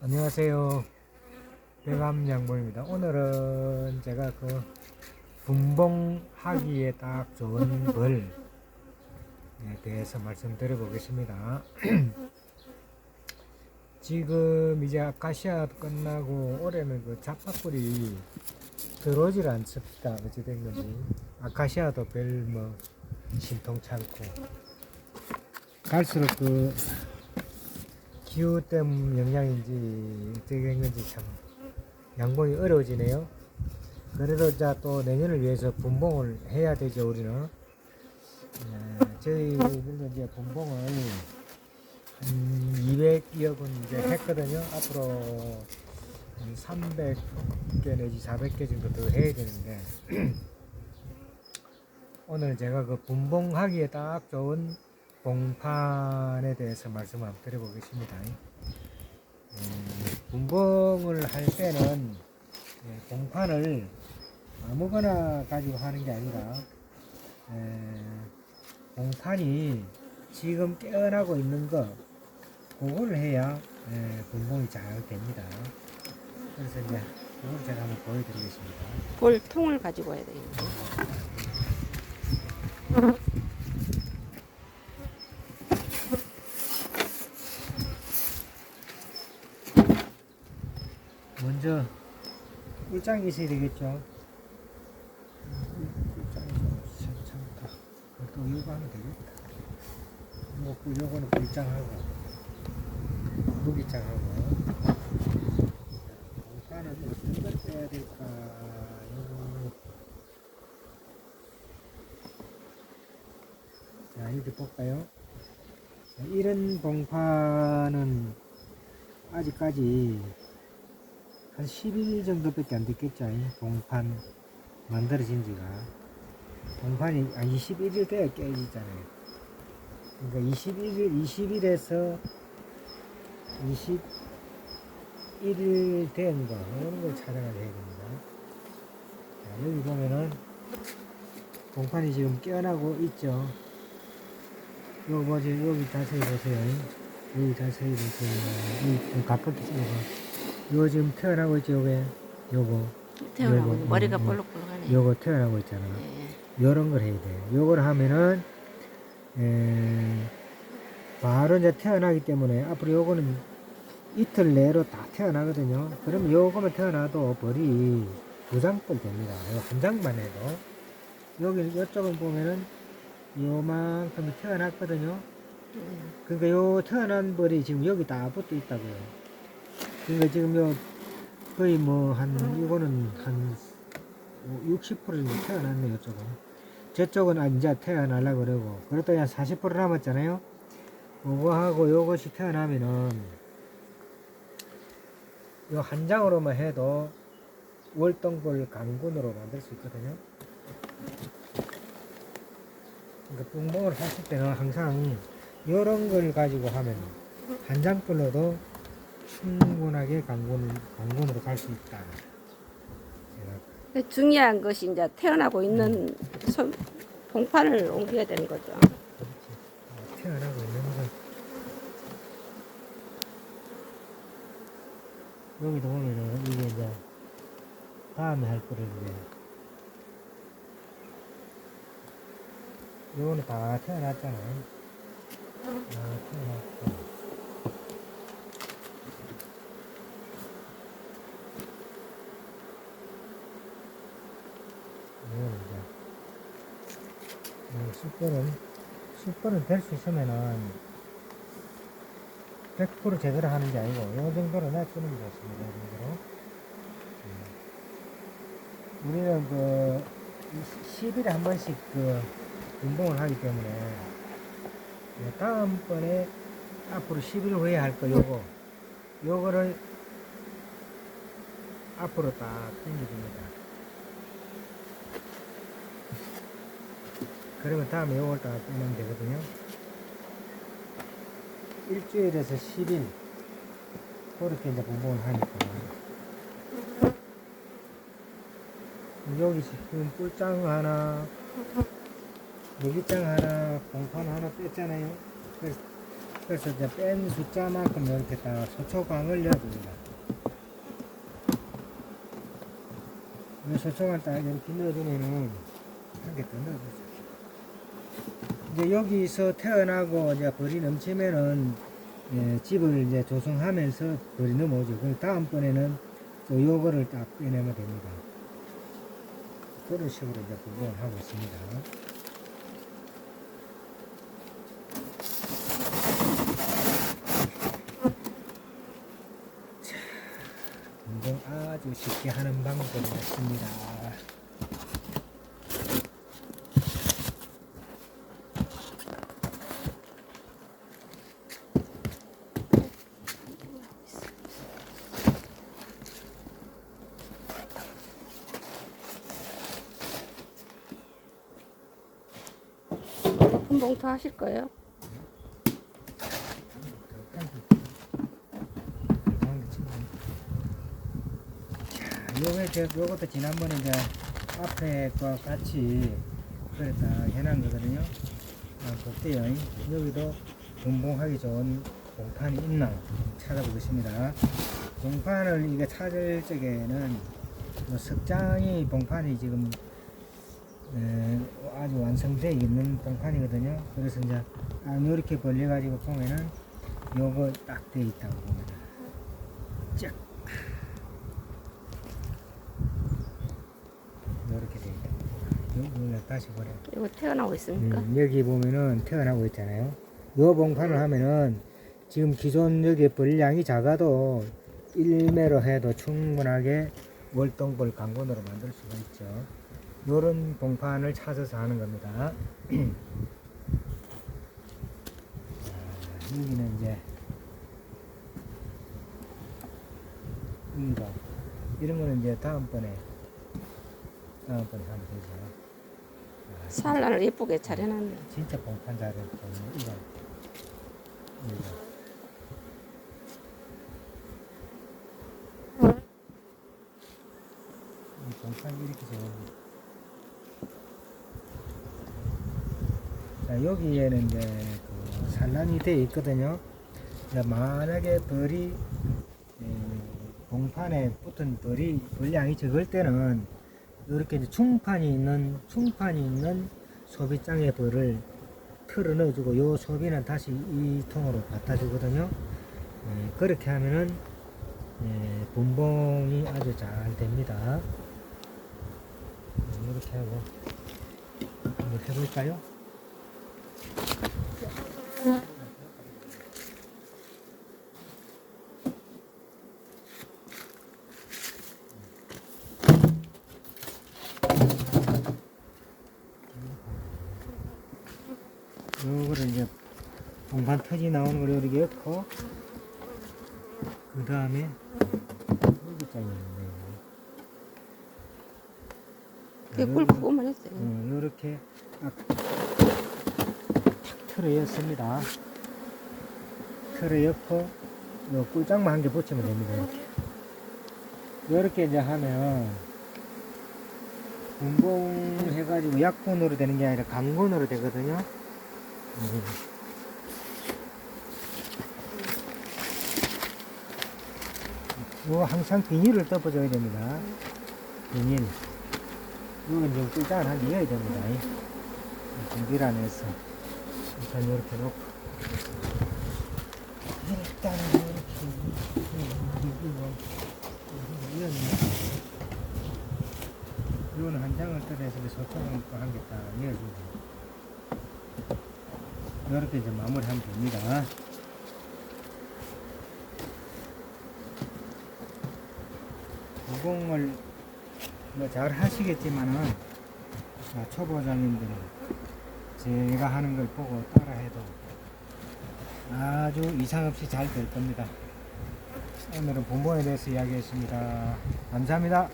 안녕하세요. 배감 양봉입니다. 오늘은 제가 그 분봉하기에 딱 좋은 벌에 대해서 말씀드려 보겠습니다. 지금 이제 아카시아도 끝나고 올해는 그 잡화꿀이 들어오질 않습니다. 어찌 된 건지. 아카시아도 별뭐 신통치 않고. 갈수록 그 기후 때문 영향인지 어떻게 된 건지 참 양봉이 어려워지네요. 그래도 자 또 내년을 위해서 분봉을 해야 되죠 우리는. 에, 저희들은 이제 분봉을 한 200여 건 이제 했거든요. 앞으로 한 300개 내지 400개 정도 더 해야 되는데 오늘 제가 그 분봉하기에 딱 좋은 봉판에 대해서 말씀 한번 드려보겠습니다. 음, 분봉을 할 때는 예, 봉판을 아무거나 가지고 하는 게 아니라 에, 봉판이 지금 깨어나고 있는 거 그걸 해야 에, 분봉이 잘 됩니다. 그래서 이제 그걸 제가 한번 보여드리겠습니다. 볼 통을 가지고 와야 되겠네. 먼저 꿀장이 있어야 되겠죠. 꿀장이 좀 괜찮다. 또 이거 하면 되겠다. 뭐 꿀- 요거는 꿀장하고 무기장하고 공간은 어떤 걸 빼야 될까? 요거 자 이렇게 볼까요? 자, 이런 봉판은 아직까지 한 10일 정도밖에 안 됐겠죠. 이 동판 만들어진 지가. 동판이 아 21일 돼야 깨지잖아요. 그러니까 21일, 20일에서 21일 된 거, 이런 걸 찾아가야 됩니다. 자, 여기 보면은 동판이 지금 깨어나고 있죠. 요 뭐지, 여기 자세히 보세요. 여기 자세히 보세요. 여기 좀 가깝게 찍어봐. 요 지금 태어나고 있죠, 요게. 요거. 태어나고 요거, 머리가 음, 음. 볼록볼록하네. 요거 태어나고 있잖아. 예. 요런 걸 해야 돼. 요걸 하면은, 에, 바로 이제 태어나기 때문에 앞으로 요거는 이틀 내로 다 태어나거든요. 그럼 요거만 태어나도 벌이 두 장벌 됩니다. 요 한 장만 해도. 여기, 요쪽은 보면은 요만큼 태어났거든요. 음. 그러니까 요 태어난 벌이 지금 여기 다 붙어 있다고요. 그러니까 지금 요 거의 뭐 한 이거는 한 60% 정도 태어났네 요쪽은. 저쪽은 아, 이제 태어나려 그러고 그랬더니 한40% 남았잖아요. 요거하고 요것이 태어나면은 요 한 장으로만 해도 월동벌 강군으로 만들 수 있거든요. 그러니까 뿡봉을 하실 때는 항상 이런 걸 가지고 하면 한 장벌로도 충분하게 강군, 강군으로 갈 수 있다. 중요한 것이 이제 태어나고 있는 손, 봉판을 옮겨야 되는 거죠. 그렇지. 어, 태어나고 있는 건 여기도 보면은 이게 이제 다음에 할 거를 이제 요거는 다 태어났잖아요. 다 태어났고. 이거는 이제 음, 숯불은 숯불은 될 수 있으면은 100% 제대로 하는 게 아니고 이 정도로 놔두는 게 좋습니다. 이 정도로. 음. 우리는 그 10일에 한 번씩 그 운동을 하기 때문에 네, 다음번에 앞으로 10일 후에 할 거 요거 요거를 앞으로 딱 당겨줍니다. 그러면 다음에 요걸 딱 빼면 되거든요. 일주일에서 10일 그렇게 이제 공부를 하니까 여기 지금 꿀장 하나 여기장 하나 공판 하나 뺐잖아요. 그래서 이제 뺀 숫자만큼 이렇게 딱 소초광을 넣어줍니다. 이 소초광 딱 이렇게 넣어주면은 한 개 더 넣어주죠. 이제 여기서 태어나고 이제 벌이 넘치면은 예, 집을 이제 조성하면서 벌이 넘어오죠. 그럼 다음번에는 또 요거를 딱 빼내면 됩니다. 그런 식으로 이제 구분을 하고 있습니다. 자, 운동 아주 쉽게 하는 방법이 있습니다. 봉투 하실 거예요? 요게 저 요것도 지난번에 이제 앞에 거 같이 그랬다 해놓은 거거든요. 아, 볼게요. 여기도 분봉하기 좋은 봉판이 있나 찾아보겠습니다. 봉판을 이게 찾을 적에는 뭐 석장이 봉판이 지금 에, 아주 완성되어 있는 봉판이거든요. 그래서 이제 딱 이렇게 벌려가지고 보면은 요거 딱돼 있다고 봅니다. 쫙. 이렇게 돼 있다. 여기 다시 보래. 이거 태어나고 있습니까? 음, 여기 보면은 태어나고 있잖아요. 요 봉판을 하면은 지금 기존 여기 벌량이 작아도 1매로 해도 충분하게 월동벌 강건으로 만들 수가 있죠. 요런 봉판을 찾아서 하는 겁니다. 자, 여기는 이제 여기가 이런 거는 이제 다음번에 다음번에 하면 되죠. 산란을 예쁘게 차려놨네. 진짜 봉판 잘했고 이거 이거 이 봉판 이렇게 좋은 자 여기에는 이제 그 산란이 돼 있거든요 자, 만약에 벌이 에, 봉판에 붙은 벌이 벌량이 적을 때는 이렇게 충판이 있는 충판이 있는 소비장의 벌을 틀어 넣어주고 요 소비는 다시 이 통으로 갖다 주거든요. 예, 그렇게 하면은 예, 분봉이 아주 잘 됩니다. 예, 이렇게 하고 한번 해볼까요? 요거를 이제 봉판 터지 나오는 걸 이렇게 넣고 그 다음에 여기 장이 있네. 그게 꿀꾸만 했어요. 어, 요렇게 딱, 탁 틀어였습니다. 틀어였고 요 꿀장만 한 개 붙이면 됩니다. 이렇게. 요렇게 이제 하면 분봉 해가지고 약분으로 되는 게 아니라 강분으로 되거든요. 음. 요 항상 비닐을 덮어줘야 됩니다. 비닐. 이건 좀 꿀장을 한 이어야 됩니다. 준비를 안 해서. 일단 이렇게 놓고. 일단 이렇게. 이거는 한 장을 뜯어서 소통을 한개딱 이어주고. 이렇게 이제 마무리하면 됩니다. 무공을 뭐 잘 하시겠지만은 자, 초보자님들은 제가 하는 걸 보고 따라 해도 아주 이상 없이 잘 될 겁니다. 오늘은 본본에 대해서 이야기했습니다. 감사합니다.